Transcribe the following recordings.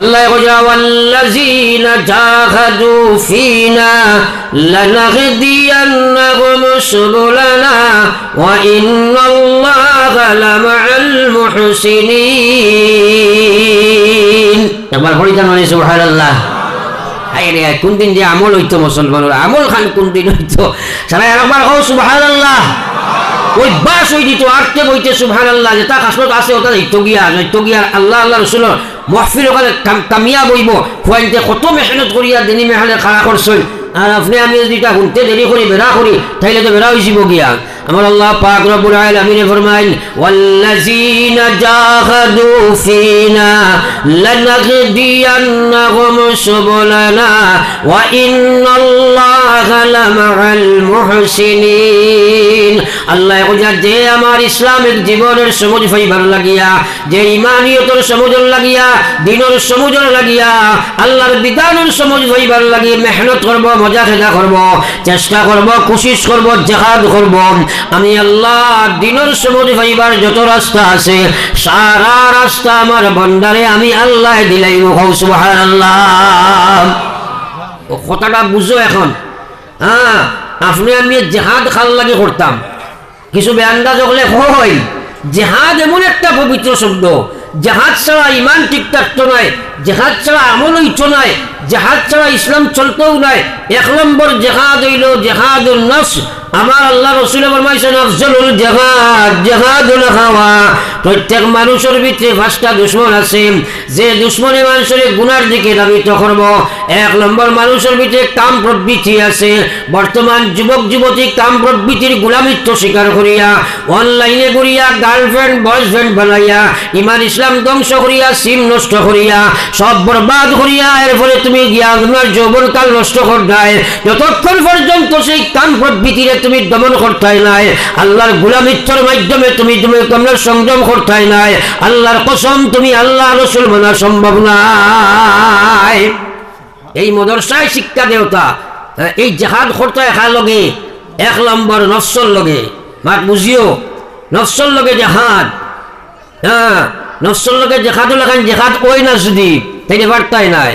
আল্লাহ কইরা ওয়াল্লাযীনা জাহাদু ফিনা লানাহদিয়ান্নাহুম সুবুলানা ওয়া ইন্নাল্লাহা লামাআল মুহসিনিন। একবার পড়ি জানো সুবহানাল্লাহ। আরে কোন দিন যে আমল হইতো মুসলমানের? আমল খান কোন দিন হইতো? সারা একবার হো সুবহানাল্লাহ। ওই বাস দিত আটকে বইতে সুবহান আল্লাহ যে তা কাসলত আছে, ওটা আল্লাহ আল্লাহ ওখানে কামিয়া বইব। ফুয়াইতে কত মেহনত করিয়া দিনী মেহনত খাড়া করছেন। আর আপনি আমি যদি এটা শুনতে দেরি করি, বেড়া করি, তাইলে তো বেড়া হয়েছিব গিয়া আমার আল্লাহ পাক রব্বুল আলামিন ফরমাইন, ওয়াল্লাযীনা জাহাদু ফিনা লানাহদিয়ান্নাহুম সুবুলানা, ওয়া ইন্নাল্লাহা লামাআল মুহসিনিন। আল্লাহ কইয়া যে আমার ইসলামিক জীবনের সমুজ ফাইবার লাগিয়া, যে ইমানিয়তর সমুজর লাগিয়া, দিনের সমুজর লাগিয়া, আল্লাহর বিধানের সমুজ ফাইবার লাগিয়ে মেহনত করব, মজা খেজা করব, চেষ্টা করব, কোশিশ করব, জেহাদ করব। আমি আল্লাহ দিনের সমুজ ফাইবার যত রাস্তা আছে, সারা রাস্তা আমার বন্দারে আমি আল্লাহ দিলাই আল্লাহ কথাটা বুঝো এখন। হ্যাঁ আপনি আমি জেহাদ খাল লাগে করতাম। কিছু বেয়ান্দা হলে হয়। জেহাদ এমন একটা পবিত্র শব্দ। জেহাদ ছাড়া ইমান ঠিকঠাক থাকতো নয়, জেহাদ ছাড়া আমল হইতো নয়। জেহাদ ছাড়া ইসলাম চলতেও নাই। এক নম্বর জেহাদ হইল জেহাদুল আমার আল্লাহ রসুল ফরমাইছেন হাওয়া। প্রত্যেক মানুষের ভিতরে পাঁচটা দুশ্মন আছে। যে দুশ্মনে মানুষের গুনার দিকে ধাবিত করব। এক নম্বর মানুষের ভিতরে কাম প্রবৃত্তি আছে। বর্তমান যুবক, যুবতী কাম প্রবৃত্তির গুলামিত্ব স্বীকার করিয়া, অনলাইনে করিয়া গার্লফ্রেন্ড, বয়ফ্রেন্ড বানাইয়া ইমান ইসলাম ধ্বংস করিয়া, সিম নষ্ট করিয়া, সব বরবাদ করিয়া, এর ফলে তুমি গিয়া তোমার যৌবনকাল নষ্ট করতে যতক্ষণ পর্যন্ত সেই কাম প্রবৃত্তিরে তুমি দমন করতে নাই, আল্লাহর গুলামিত্বর মাধ্যমে তুমি তুমি তোমরা সংযম করতে নাই, আল্লাহর কসম তুমি আল্লাহ রসুল মানা সম্ভব নাই। এই মদরসায় শিক্ষা দেওতা এই জেহাদ করতে একা লগে, এক নম্বর নফসর লগে। মাত বুঝিও নফসর লগে জেহাদ হ্যাঁ নফসর লগে জেহাদও লেখান জেহাদ ওই না যদি, তাইলে বার্তাই নাই।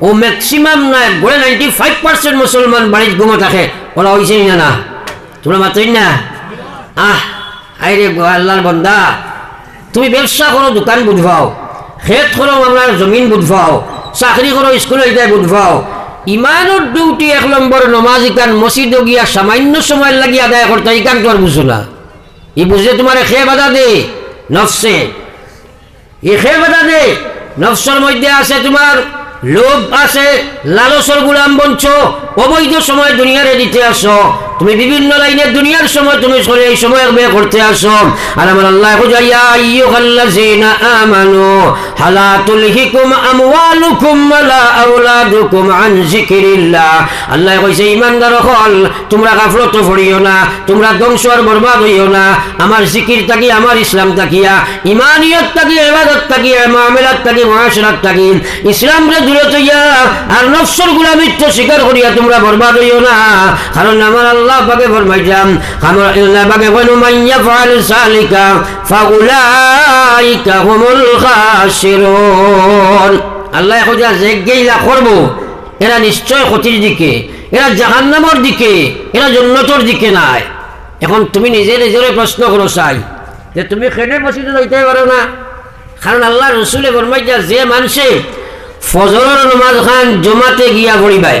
ও ম্যাক্সিমাম নাই গড়ে নাইনটি ফাইভ পার্সেন্ট মুসলমান বাড়ির ঘুমো থাকে ওরা হয়েছে না না তোমরা মাত্রই না? আহ আরে আল্লাহর বন্দা। তুমি ব্যবসা করো, দোকান বুঝবাও। খেত করো আপনার জমিন বুঝবাও। চাকরি করো স্কুলে যাই বুঝবাও। ইমানোর ডিউটি এক নম্বর, নমাজ ইকান, মসজিদ গিয়া সামান্য সময় লাগি আদায় করতে ইকান তোমার বুঝো না। ই বুঝলে তোমার খে বাধা দে, নফসে। এ খে বাধা দে, নফসের মধ্যে আছে তোমার লোভ আছে লালসর গুলাম বঞ্চ অবৈধ সময় দুনিয়ারে দিতে আসো। তুমি বিভিন্ন লাইনের দুনিয়ার সময় তুমি সরে এই সময় ব্যয় করতে আসো। আর আমার আল্লাহ খুঁজাইয়া আইয়ুহাল্লাযীনা হালা আন আল্লাহ কইছে হল, তোমরা গাফলত না, তোমরা ধ্বংস আর বরবাদ হইও না। আমার জিকির থাকি, আমার ইসলাম থাকিয়া ইমানিয়ত থাকি থাকি মুআমালাত থাকি মুআশারাত থাকি। ইসলাম রে দূরে তৈয়া আর নফসর গুলামিত্ব স্বীকার করিয়া তোমরা বরবাদ হইও না। কারণ আমার আল্লাহ পাকে ফরমাইলাম আমার আল্লাহ পাকে কইলো মাইয়া ফাল সালিকা ফাউলাইকা হুমুল খাসিরুন আল্লাহ কইয়া যে গেইলা করব, এরা নিশ্চয় ক্ষতির দিকে, এরা জাহান্নামর দিকে, এরা জন্নতর দিকে নাই। এখন তুমি নিজে নিজের প্রশ্ন করো চাই যে তুমি খেনে মসজিদে যাইতে পারো না? কারণ আল্লাহ রসুলে ফরমাইয়া যে মানুষে ফজরের নমাজ খান, জমাতে গিয়া পড়িবাই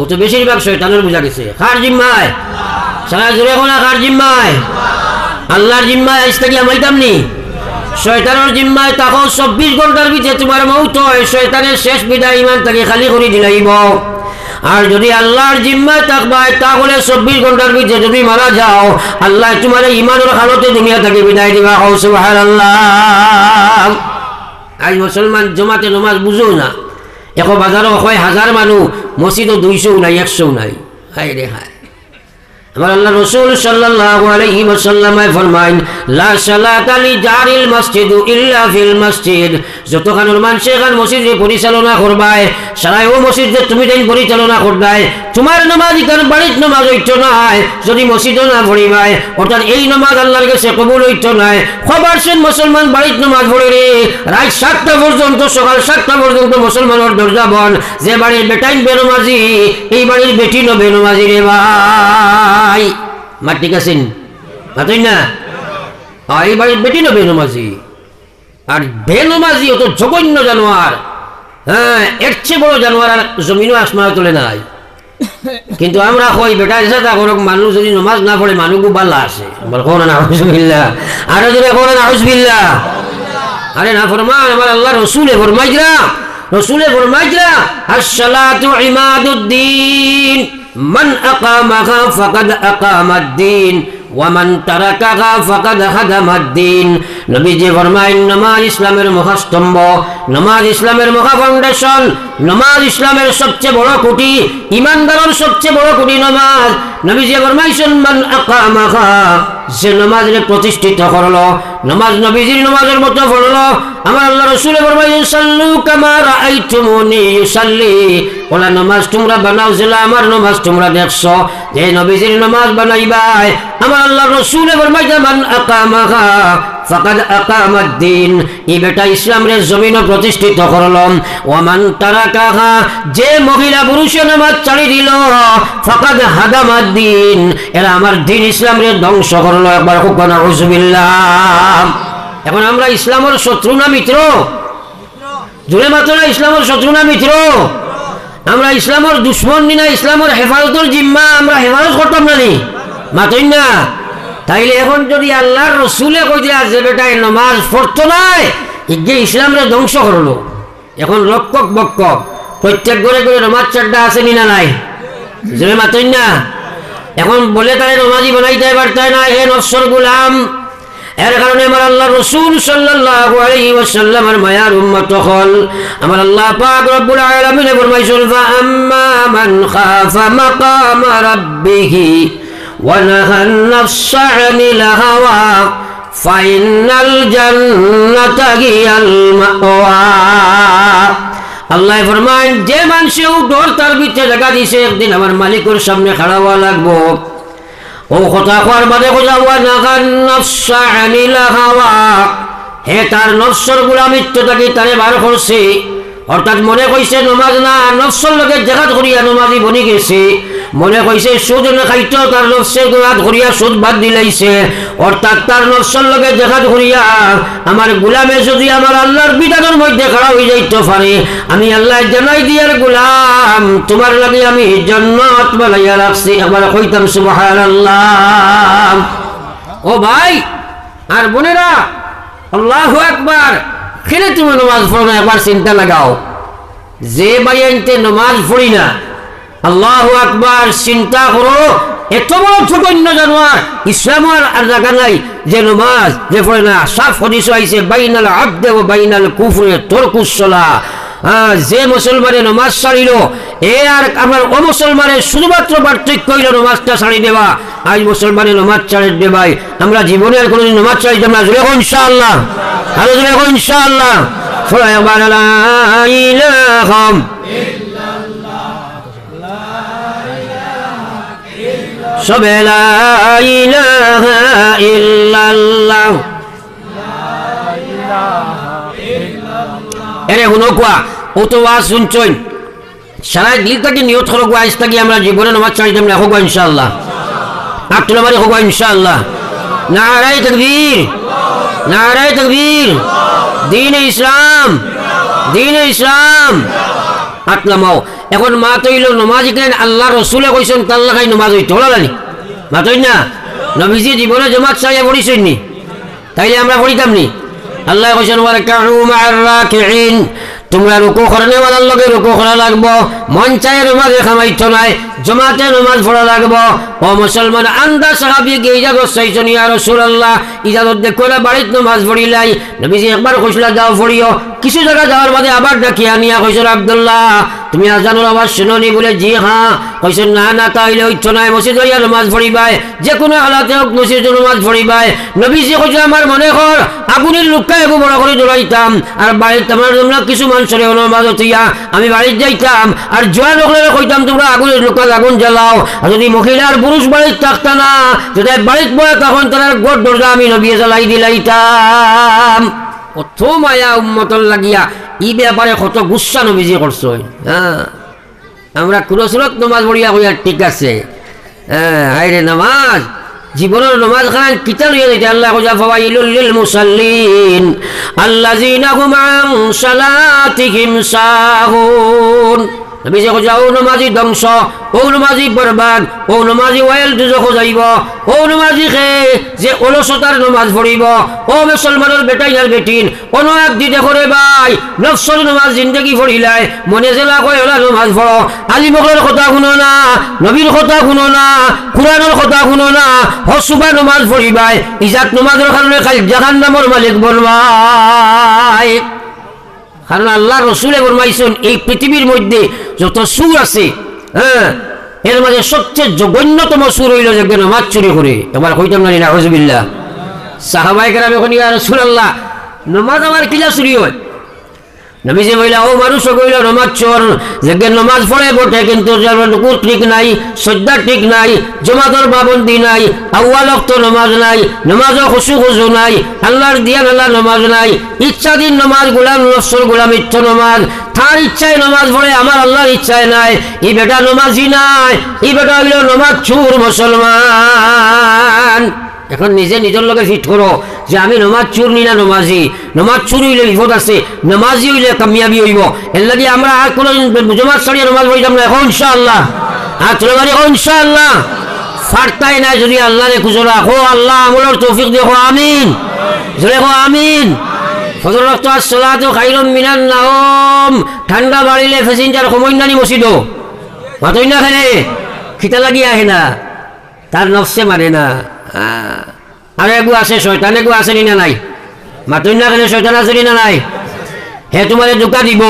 ও তো বেশিরভাগ শয়তানের বোঝা গেছে। খার জিম্মায়? সারা জোরে কোনা খার জিম্মায়? আল্লাহর জিম্মায় আজ থেকে আমাইতাম নি। শয়তানের জিম্মায় তখন চব্বিশ ঘণ্টার ভিতরে তোমার মৌত হয়, শয়তানের শেষ বিদায় ইমান তাকে খালি করে দিলাইব আর যদি আল্লাহর জিম্মায় থাকবায়, তাহলে চব্বিশ ঘণ্টার ভিতরে যদি মারা যাও, আল্লাহ তোমার ইমানের হালতে দুনিয়া থেকে বিদায় দিবা। হও আল্লাহ আজ মুসলমান জমাতে নমাজ বুঝো না। এশ বাজারও হয় হাজার মানুষ মসজিদও দুইশো নাই একশো নাই হায় রে হায়। আমার আল্লাহ রসুল সাল্লাল্লাহু আলাইহি ওয়াসাল্লামে ফরমাইন, লা জারিল ইল্লা ফিল মসজিদ। এখান মসজিদ পরিচালনা সারাই ও মসজিদ তুমি তাই পরিচালনা করবাই তোমার নামাজ ইকান বাড়িত নামাজ হইতো নাই, যদি মসজিদও না পড়িবাই অর্থাৎ এই নামাজ আল্লাহর কাছে কবুল হইতো নাই, খবর শুন মুসলমান বাড়িত নামাজ পড়ে রে। রাত সাতটা পর্যন্ত, সকাল সাতটা পর্যন্ত মুসলমানের দরজা বন যে বাড়ির বেটাইন বেনমাজি, এই বাড়ির বেটি নো রে ভাই মাটি কাছেন মাতই না আ, এই বাড়ির বেটি নো বেনমাজি আর বেনমাজি ও তো জঘন্য জানোয়ার হ্যাঁ এর চেয়ে বড় জানোয়ার আর জমিনও আসমানে তোলে নাই কিন্তু আমরা কই বেটা এসে তা কোনো মানুষ যদি নমাজ না পড়ে মানুষও বাল্লা আছে বল কোন না হুজবিল্লাহ আরও যদি কোন না হুজবিল্লাহ আরে না ফরমান আমার আল্লাহ রসুলে ফরমাইজরা রসুলে ফরমাইজরা আসসালাতু ইমাদুদ্দিন মান আকামাহা ফাকাদ আকামাদ্দিন ওয়ামান তারাকাহা ফাকাদ হাদামাদ্দিন নবীজি ফরমাইন নামাজ ইসলামের মহাস্তম্ভ, নামাজ ইসলামের মহা ফাউন্ডেশন নামাজ ইসলামের সবচেয়ে বড় কুটি, ইমানদারের সবচেয়ে বড় কুটি নামাজ। নবীজি ফরমাইছেন মান আকামাহা যে নামাজে প্রতিষ্ঠিত করল। নামাজ নবীজির নামাজের মতো পড়ল আমার আল্লাহ রসুলে সাল্লু কামা রাআইতুমুনি ইউসাল্লি ওলা নামাজ তোমরা বানাও যেলা আমার নমাজ তোমরা দেখছ যে নবীজির নামাজ বানাইবাই, আমার আল্লাহ রসুলে মান আকামাহা, ফাকাদ আকামাদ্দিন। এই বেটা ইসলামের জমিন প্রতিষ্ঠিত করলাম ওমান তারাকাহা, যে মহিলা পুরুষের নামাজ চালি দিল, ফাকাদ হাদামাদ্দিন। এরা আমার দিন ইসলামের ধ্বংস করল। একবার খুব হুজবিল্লাহ এখন আমরা ইসলামের শত্রু না মিত্র? জুড়ে মাত্র ইসলামের শত্রু না মিত্র? আমরা ইসলামের দুশ্মন নি না ইসলামের হেফাজতের জিম্মা, আমরা হেফাজত করতাম না নি। মাতই না। তাইলে এখন যদি আল্লাহর রসুলে কই দিয়া যে বেটায় নমাজ পড়তো নাই ইগে ইসলামরে ধ্বংস করল। এখন লক্ষক বক্ষক, প্রত্যেক ঘরে ঘরে নমাজ চারটা আছে নি না নাই। যে মাতই না। এখন বলে তাই নমাজি বানাইতে পারতায় না, হে নফসর গুলাম। এর কারণে আমার আল্লাহ রসুল সাল্লাল্লাহু মায়ার উম্মত হল। আমার আল্লাহ পাক রব্বুল আলামিন ফরমাইছেন ফা আম্মা মান খাফা মাকাম রাব্বিহি ওয়া নাহান নাফস আনিল হাওয়া ফাইনাল জান্নাতা হিয়াল মাওয়া। আল্লাহ ফরমান যে মানুষেও ডর তার ভিতরে জায়গা দিছে, একদিন আমার মালিকের সামনে খাড়া হওয়া লাগবো। ও কথা কোয়ার বাদে কথা ওয়া নাগান নফসা আনিল হাওয়া হে তার নফসর তাকে তারে বার করছে? অর্থাৎ মনে কইছে নমাজ না, নফসর লগে দেখাত করিয়া নমাজি বনি গেছে। মনে কইছে সুদ খাইতো, তার নফসের গোলাত করিয়া সুদ বাদ দিলাইছে। অর্থাৎ তার নফসর লগে দেখাত করিয়া আমার গুলামে যদি আমার আল্লাহর বিধানের মধ্যে খাড়া হয়ে যাইতে পারে, আমি আল্লাহ জানাই দিয়ার গুলাম, তোমার লাগে আমি জন্নত বানাইয়া রাখছি। আমার কইতাম, সুবহানাল্লাহ। ও ভাই, আর বোনেরা, আল্লাহু আকবার। খেলে তুমি নমাজ পড়ো না একবার চিন্তা লাগাও। যে বাইনতে নমাজ পড়ি না আল্লাহ আকবার চিন্তা করো এত বড় ঠকন্য জানোয়ার ইসলামের আর জায়গা নাই যে নমাজ যে পড়ে না। সাফ হদিস আইছে বাইনাল আব্দে ও বাইনাল কুফরে তরকুসলা হ্যাঁ, যে মুসলমানে নমাজ ছাড়িল এ আর আমার মুসলমানের শুধুমাত্র পার্থক্য হইল নমাজটা ছাড়ি দেওয়া। আজ মুসলমানে নমাজ ছাড়ি দেবাই আমরা জীবনে আর নমাজ ছাড়ি দেব জুড়ে এখন ইনশাআল্লাহ। আরও জুড়ে ইনশাআল্লাহ। সবাই একবার লা ইলাহা সবে লা ইলাহা ইল্লাল্লাহ। এরে শুনো কোৱা ও তো ওয়াজ শুনছইন সারা দিল থেকে নিয়ত করো গোয়া আজ থাকি আমরা জীবনে নমাজ চাই তেমনি হোক ইনশাআল্লাহ। আটলা মারি হোক ইনশাআল্লাহ। নারায় তকবীর নারায় তকবীর দিন ইসলাম দিন ইসলাম নামাও এখন মা তৈল নমাজ কেন আল্লাহ রসুলে কইছেন তাল্লা খাই নমাজ হইতে হলো জানি মা তৈ না? নবীজি জীবনে জমাত চাইয়া পড়িছেন নি? তাইলে আমরা পড়িতাম নি? আল্লাহ বলছেন তোমরা রুকু করনে ওয়ালার লগে রুকু করা লাগবো। মন চায় নমাজে খামাইতো নাই, জমাতে নমাজ পড়া লাগবো। ও মুসলমান আন্দা সাহাবি গে ইজাজত চাইছেন ইয়া রাসূলুল্লাহ? ইজাজত দে না, বাড়িত নমাজ পড়িলাই। নবীজি একবার খুশলা যাও পড়িও। কিছু জায়গা যাওয়ার বাদে আবার ডাকি আনিয়া কইছেন আব্দুল্লাহ, তুমি আজানুর আওয়াজ শুনোনি বলে, জি হ্যাঁ কইছেন না না, তাইলে হইতো নাই, মসজিদ হইয়া নমাজ পড়িবাই যে কোনো হালাতে হোক মসজিদ নমাজ পড়িবাই। নবীজি কইছে আমার মনে কর, আগুনের লোকটা একু বড় করে দৌড়াইতাম আর বাড়িতে আমার তোমরা কিছু মানুষের নমাজ হইয়া আমি বাড়িতে যাইতাম, আর জোয়া লোকলে কইতাম, তোমরা আগুনের লোক আগুন জ্বালাও, আর যদি মহিলা আর পুরুষ বাড়িতে থাকতা না, যদি বাড়িতে বয়ে তখন তারা গোট দরজা আমি নবী জ্বালাই দিলাইতাম। কত মায়া উম্মতর লাগিয়া, ই ব্যাপারে কত গুসা নবীজি করছ হ্যাঁ আমরা কুরসরত নমাজ পড়িয়া কইয়া ঠিক আছে। হ্যাঁ হাইরে নামাজ জীবনের নমাজ খান কিতা লইয়া যাইতে আল্লাহ কইয়া ফাওয়াইলুল লিল মুসাল্লিন আল্লাযিনা হুম আন সালাতিহিম সাহুন। নবী যে কইয়া ও নমাজি ধ্বংস ও নমাজি বরবাদ ও নমাজি ওয়াইল দুজখ যাইব ও নমাজি খে যে অলসতার নমাজ পড়িব। ও মুসলমানের বেটাই আর বেটিন, কোনো এক দিতে করে ভাই নফসর নমাজ জিন্দগি পড়িলাই মনে জেলা কয়, ওলা নমাজ পড়ো। আলী মকলের কথা শুনো না, নবীর কথা শুনো না, কোরআনের কথা শুনো না, হসুবা নমাজ পড়িবাই ইজাত নমাজের কারণে খালি জাহান মালিক বলবাই কারণ আল্লাহ রসুলে ফরমাইছেন এই পৃথিবীর মধ্যে যত সুর আছে হ্যাঁ এর মাঝে সবচেয়ে জঘন্যতম সুর হইল যে নামাজ চুরি করে। এবার কইতাম না হজবিল্লা সাহাবাই কেরাম এখন, ইয়া আল্লাহ নমাজ আমার কিলা চুরি হয়? নবীজি বইলা, ও মানুষ কইল, নমাজ চোর যে নমাজ পড়ে বটে, কিন্তু রুকুর ঠিক নাই সজ্জা ঠিক নাই জমাতর পাবন্দি নাই, আউয়াল অক্ত নমাজ নাই, নমাজও খুশু খুশু নাই, আল্লাহর দিয়া আল্লাহ নমাজ নাই, ইচ্ছাধীন নমাজ গুলাম, নফসর গুলাম, ইচ্ছ নমাজ, তার ইচ্ছায় নমাজ পড়ে, আমার আল্লাহর ইচ্ছায় নাই ই বেটা নমাজি নাই ই বেটা হইল নমাজ চুর মুসলমান। এখন নিজে নিজের লগে ফিট করো যে আমি নমাজ চুর নি না নমাজি। নমাজ চুর হইলে বিপদ আছে, নমাজি হইলে কামিয়াবি হইব। এর লাগে আমরা আর কোনো জমাত ছাড়িয়ে নমাজ পড়িতাম না এখন ইনশাআল্লাহ। আর বাড়ি এখন ইনশাআল্লাহ। ফারতাই নাই যদি আল্লাহ রে খুঁজো রাখো আল্লাহ আমলের তৌফিক দেখো, আমিন। জোরে কো আমিন। ফজর রক্ত আসলাত খাইরম মিনান নাওম। ঠান্ডা বাড়িলে ফেসেঞ্জার কমইনানি মসিদ মাতই না খেলে খিতা লাগি আহে না। তার নফসে মারে না। আহ, একো আছে শয়তান একো আছে নি না নাই? মাতুন না কেন শয়তান আছে নি নাই? হে তোমার দোকা দিব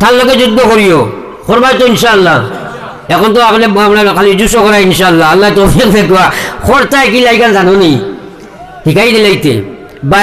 তাৰ লগে যুদ্ধ করিও। কৰবাইতো ইনশাল্লাহ এখন তো আপনি খালি জুসো করা ইনশাল্লাহ আল্লাহ তো খরচায় কি লাইগান জানো নি শিকাই বা